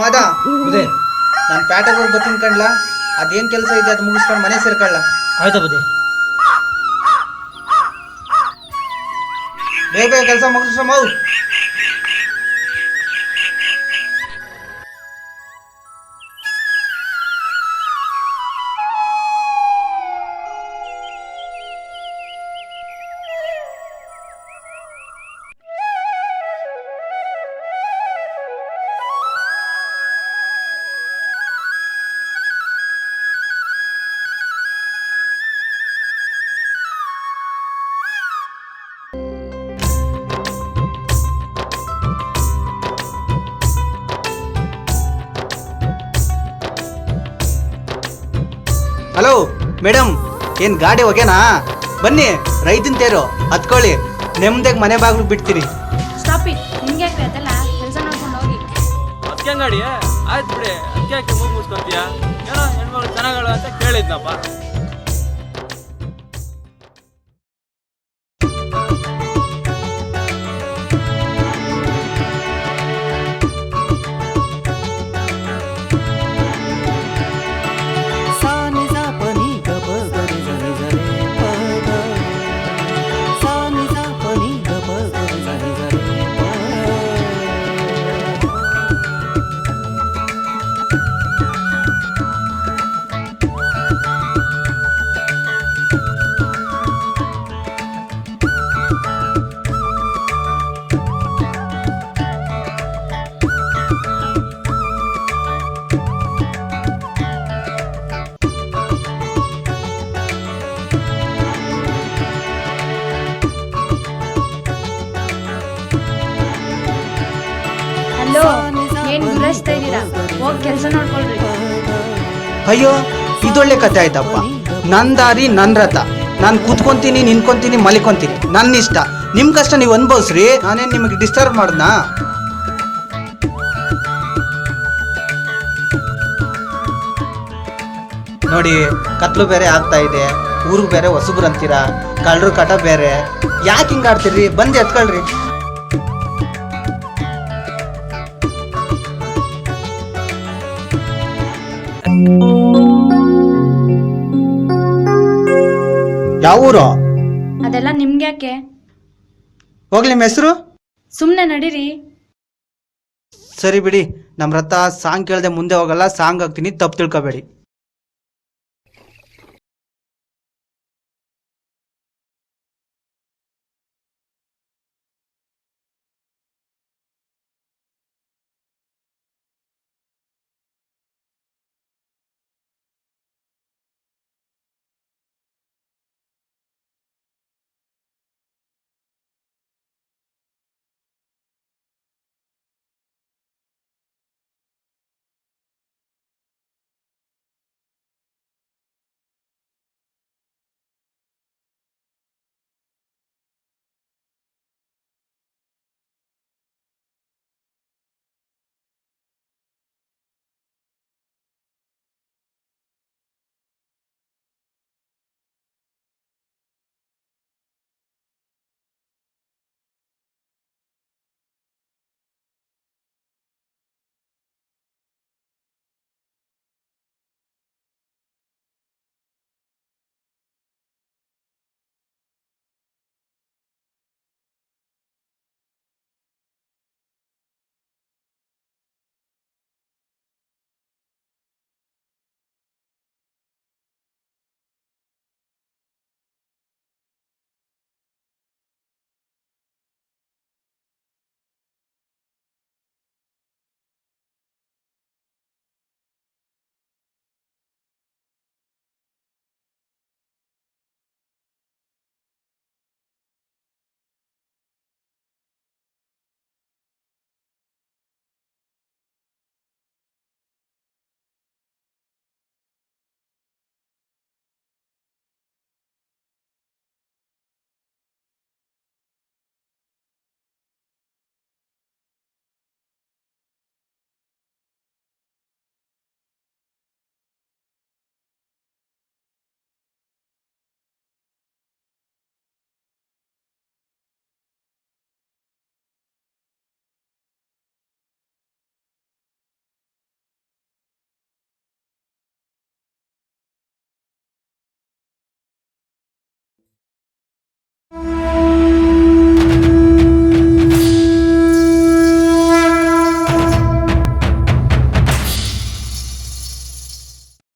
ಮಾದ ಬುದೆ ನಾನು ಪ್ಯಾಟೆಗೆ ಹೋಗಿ ಬರ್ತೀನಿ ಕಣ್ಲ? ಅದೇನ್ ಕೆಲಸ ಇದೆ ಅದು ಮುಗಿಸ್ಕೊಂಡು ಮನೆ ಸೇರ್ಕೊಳ್ಳ ಆಯ್ತಾ ಬುದೆ ಬೇಗ ಬೇಗ ಕೆಲಸ ಮುಗಿಸ್ರಮ್ಮ ಹಲೋ ಮೇಡಮ್ ಏನ್ ಗಾಡಿ ಹೋಗ್ಯಾನಾ? ಬನ್ನಿ ರೈತನ್ ತೇರು ಹತ್ಕೊಳ್ಳಿ. ನೆಮ್ಮದಿಗೆ ಮನೆ ಬಾಗ್ಲು ಬಿಡ್ತೀನಿ. ಸ್ಟಾಪ್ ಇಟ್ ನಿಮ್ಗೆ ಯಾಕೆ ಅದೆಲ್ಲ ಕೆಲಸ ನೋಡ್ಕೊಂಡು ಹೋಗಿ. ಅದಕ್ಕೆ ಅಂಗಡಿ ಆಯ್ತು ಬಿಡಿ. ಅದಕ್ಕೆ ಯಾಕೆ ಮೂಗು ಮುಚ್ಕೊಂತೀಯ? ಏನೋ ಹೆಣ್ಮಗಳು ಜನಗಳು ಅಂತ ಕೇಳಿದ್ನಪ್ಪ. ಅಯ್ಯೋ, ಇದೊಳ್ಳೆ ಕತೆ ಆಯ್ತಪ್ಪ. ನನ್ನ ದಾರಿ ನನ್ನ ರಥ. ನಾನು ಕೂತ್ಕೊಂತೀನಿ ನಿನ್ಕೊಂತೀನಿ ಮಲಿಕೊಂತೀನಿ. ನನ್ನ ಇಷ್ಟ. ನಿಮ್ ಕಷ್ಟ ನೀವು ಅನ್ಭವಿಸ್ರಿ. ನಾನೇನ್ ನಿಮಗೆ ಡಿಸ್ಟರ್ಬ್ ಮಾಡ್ದಾ ನೋಡಿ, ಕತ್ಲು ಬೇರೆ ಆಗ್ತಾ ಇದೆ. ಊರಿಗೆ ಬೇರೆ, ಹೊಸಬ್ರು ಅಂತೀರಾ? ಕಳ್ಳರು ಕಟ ಬೇರೆ. ಯಾಕೆ ಹಿಂಗಾಡ್ತೀರಿ ಬಂದು ಎತ್ಕೊಳ್ರಿ. ಯಾವ ಊರು? ಅದೆಲ್ಲ ನಿಮ್ಗೆ ಯಾಕೆ? ಹೋಗ್ಲಿ ನಿಮ್ಮ ಹೆಸರು? ಸುಮ್ನೆ ನಡೀರಿ. ಸರಿ ಬಿಡಿ ನಮ್ಮ ರಥ ಸಾಂಗ್ ಕೇಳದೆ ಮುಂದೆ ಹೋಗಲ್ಲ ಸಾಂಗ್ ಹಾಕ್ತೀನಿ ತಪ್ಪು ತಿಳ್ಕೊಬೇಡಿ.